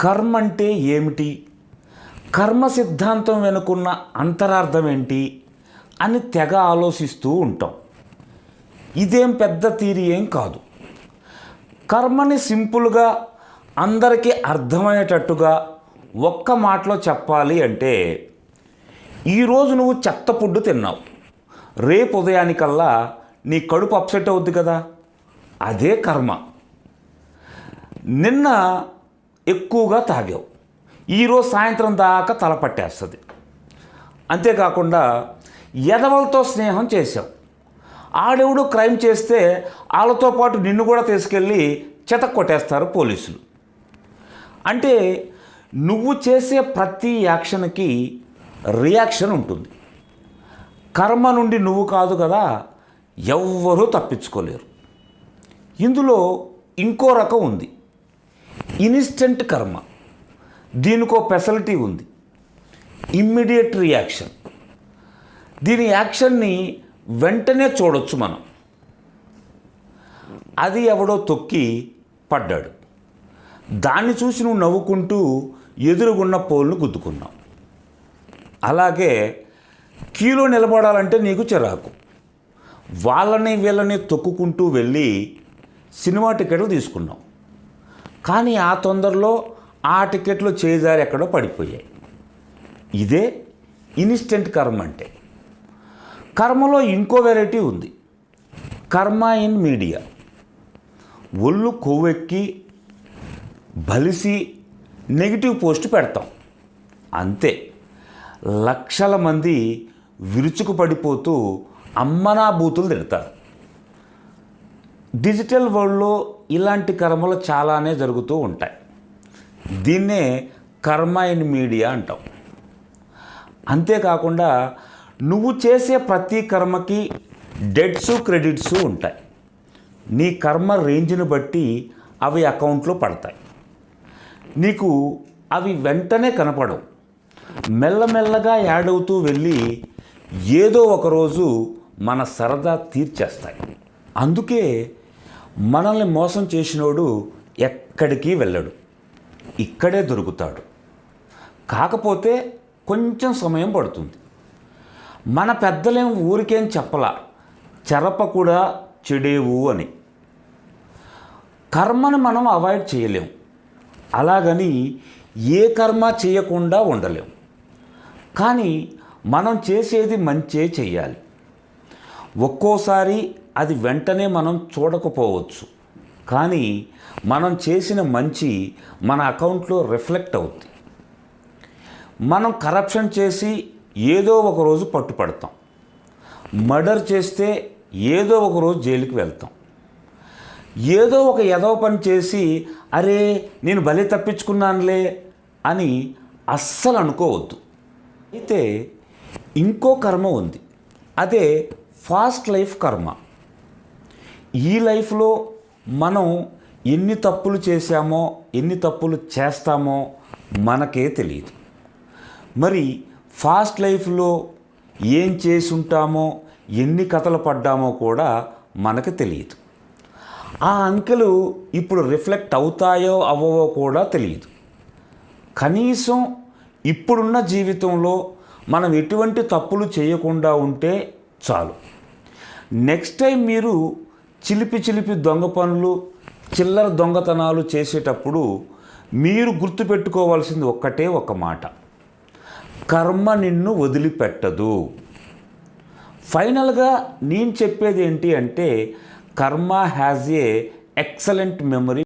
కర్మ అంటే ఏమిటి? కర్మ సిద్ధాంతం వెనుకున్న అంతరార్థం ఏంటి? అని తెగ ఆలోచిస్తూ ఉంటాం. ఇదేం పెద్ద తీరి ఏం కాదు. కర్మని సింపుల్గా అందరికీ అర్థమయ్యేటట్టుగా ఒక్క మాటలో చెప్పాలి అంటే ఈరోజు నువ్వు చెత్త ఫుడ్ తిన్నావు. రేపు ఉదయానికల్లా నీ కడుపు అప్సెట్ అవుద్ది కదా? అదే కర్మ. నిన్న ఎక్కువగా తాగావు. ఈరోజు సాయంత్రం దాకా తల పట్టేస్తుంది. అంతేకాకుండా ఎదవలతో స్నేహం చేశావు. ఆడెవడు క్రైమ్ చేస్తే వాళ్ళతో పాటు నిన్ను కూడా తీసుకెళ్ళి చెత కొట్టేస్తారు పోలీసులు. అంటే నువ్వు చేసే ప్రతి యాక్షన్కి రియాక్షన్ ఉంటుంది. కర్మ నుండి నువ్వు కాదు కదా ఎవ్వరూ తప్పించుకోలేరు. ఇందులో ఇంకో రకం ఉంది. ఇన్స్టెంట్ కర్మ. దీనికో ఫెసిలిటీ ఉంది. Immediate reaction. దీని యాక్షన్ని వెంటనే చూడొచ్చు మనం. అది ఎవడో తొక్కి పడ్డాడు. దాన్ని చూసి నువ్వు నవ్వుకుంటూ ఎదురుగున్న పోల్ను గుద్దుకున్నావు. అలాగే కీలో నిలబడాలంటే నీకు చిరాకు. వాళ్ళని వీళ్ళని తొక్కుకుంటూ వెళ్ళి సినిమా టికెట్లు తీసుకున్నావు. కానీ ఆ తొందరలో ఆ టికెట్లు చేజారి ఎక్కడో పడిపోయాయి. ఇదే ఇన్స్టెంట్ కర్మ అంటే. కర్మలో ఇంకో వెరైటీ ఉంది. కర్మ ఇన్ మీడియా. ఒళ్ళు కొవ్వెక్కి బలిసి నెగిటివ్ పోస్ట్ పెడతాం. అంతే. లక్షల మంది విరుచుకు పడిపోతూ అమ్మనా బూతులు తిడతారు. డిజిటల్ వరల్డ్లో ఇలాంటి కర్మలు చాలానే జరుగుతూ ఉంటాయి. దీన్నే కర్మ ఇన్ మీడియా అంటాం. అంతేకాకుండా నువ్వు చేసే ప్రతి కర్మకి డెట్స్ క్రెడిట్స్ ఉంటాయి. నీ కర్మ రేంజ్ని బట్టి అవి అకౌంట్లో పడతాయి. నీకు అవి వెంటనే కనపడవు. మెల్లమెల్లగా యాడ్ అవుతూ వెళ్ళి ఏదో ఒకరోజు మన సరదా తీర్చేస్తాయి. అందుకే మనల్ని మోసం చేసినోడు ఎక్కడికి వెళ్ళడు. ఇక్కడే దొరుకుతాడు. కాకపోతే కొంచెం సమయం పడుతుంది. మన పెద్దలేం ఊరికేం చెప్పలా. చెరప కూడా చెడేవు అని. కర్మను మనం అవాయిడ్ చేయలేం. అలాగని ఏ కర్మ చేయకుండా ఉండలేం. కానీ మనం చేసేది మంచే చెయ్యాలి. ఒక్కోసారి అది వెంటనే మనం చూడకపోవచ్చు. కానీ మనం చేసిన మంచి మన అకౌంట్లో రిఫ్లెక్ట్ అవుతుంది మనం కరప్షన్ చేసి ఏదో ఒక రోజు పట్టుపడతాం. మర్డర్ చేస్తే ఏదో ఒక రోజు జైలుకి వెళ్తాం. ఏదో ఒక ఎదవ పని చేసి అరే నేను బలి తప్పించుకున్నానులే అని అస్సలు అనుకోవద్దు. అయితే ఇంకో కర్మ ఉంది. అదే ఫాస్ట్ లైఫ్ కర్మ. ఈ లైఫ్లో మనం ఎన్ని తప్పులు చేశామో ఎన్ని తప్పులు చేస్తామో మనకే తెలియదు. మరి ఫాస్ట్ లైఫ్లో ఏం చేసి ఉంటామో ఎన్ని కథలు పడ్డామో కూడా మనకు తెలియదు. ఆ అంకెలు ఇప్పుడు రిఫ్లెక్ట్ అవుతాయో అవ్వవో కూడా తెలియదు. కనీసం ఇప్పుడున్న జీవితంలో మనం ఎటువంటి తప్పులు చేయకుండా ఉంటే చాలు. నెక్స్ట్ టైం మీరు చిలిపి చిలిపి దొంగ పనులు చిల్లర దొంగతనాలు చేసేటప్పుడు మీరు గుర్తుపెట్టుకోవాల్సింది ఒక్కటే ఒక మాట. కర్మ నిన్ను వదిలిపెట్టదు. ఫైనల్గా నేను చెప్పేది ఏంటి అంటే కర్మ హ్యాజ్ ఏ ఎక్సలెంట్ మెమరీ